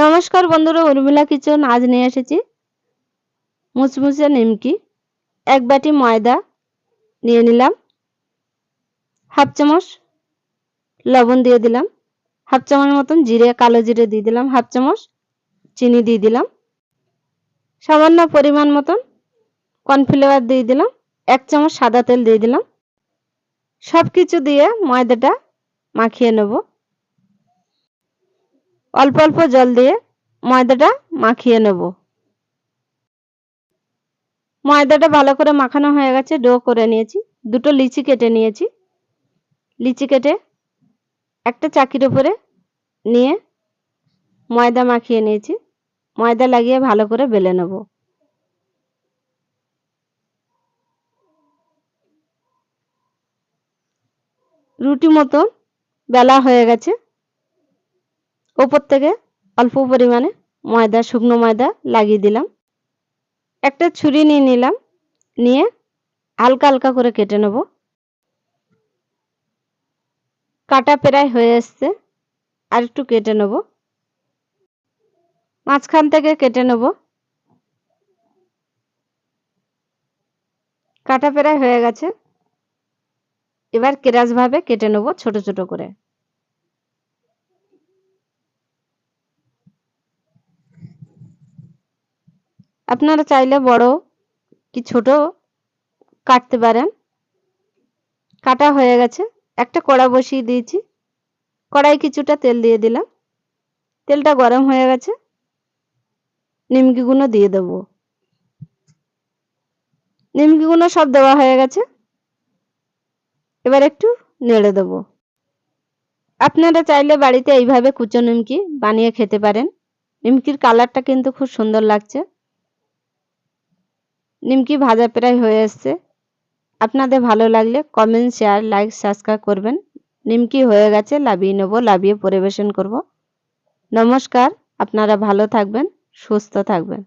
নমস্কার বন্ধুরা, উর্মিলা কিচেন, আজ নিয়ে এসেছি মুচমুচে নিমকি, এক বাটি ময়দা নিয়ে নিলাম, হাফ চামচ লবণ দিয়ে দিলাম, হাফ চামচ মতন জিরে, কালো জিরে দিয়ে দিলাম, হাফ চামচ চিনি দিয়ে দিলাম, সামান্য পরিমাণ মতন কর্নফ্লেওয়ার দিয়ে দিলাম, এক চামচ সাদা তেল দিয়ে দিলাম সব কিছু দিয়ে ময়দাটা মাখিয়ে নেব। অল্প অল্প জল দিয়ে ময়দাটা মাখিয়ে নেব। ময়দাটা ভালো করে মাখানো হয়ে গেছে, ডো করে নিয়েছি। দুটো লিচি কেটে নিয়েছি। লিচি কেটে একটা চাকির উপরে নিয়ে ময়দা মাখিয়ে নিয়েছি। ময়দা লাগিয়ে ভালো করে বেলে নেব। রুটি মতন বেলা হয়ে গেছে। ওপর থেকে অল্প পরিমাণে ময়দা, শুকনো ময়দা লাগিয়ে দিলাম। একটা ছুরি নিয়ে নিলাম, নিয়ে হালকা হালকা করে কেটে নেব। কাটা প্রায় হয়ে এসছে, আর একটু কেটে নেব। মাঝখান থেকে কেটে নেব। কাটা প্রায় হয়ে গেছে। এবার কেরাসভাবে কেটে নেব ছোট ছোট করে। আপনারা চাইলে বড় কি ছোট কাটতে পারেন। কাটা হয়ে গেছে। একটা কড়া বসিয়ে দিয়েছি। কড়াই কিছুটা তেল দিয়ে দিলাম। তেলটা গরম হয়ে গেছে। নিমকিগুলো দিয়ে দেবো। নিমকিগুলো সব দেওয়া হয়ে গেছে। এবার একটু নেড়ে দেবো। আপনারা চাইলে বাড়িতে এইভাবে কুচো নিমকি বানিয়ে খেতে পারেন। নিমকির কালারটা কিন্তু খুব সুন্দর লাগছে। নিমকি ভাজা প্রায় হয়ে এসছে আপনাদের ভালো লাগলে কমেন্ট শেয়ার লাইক সাবস্ক্রাইব করবেন। নিমকি হয়ে গেছে, লাভিয়ে নেব, লাভিয়ে পরিবেশন করব। নমস্কার, আপনারা ভালো থাকবেন, সুস্থ থাকবেন।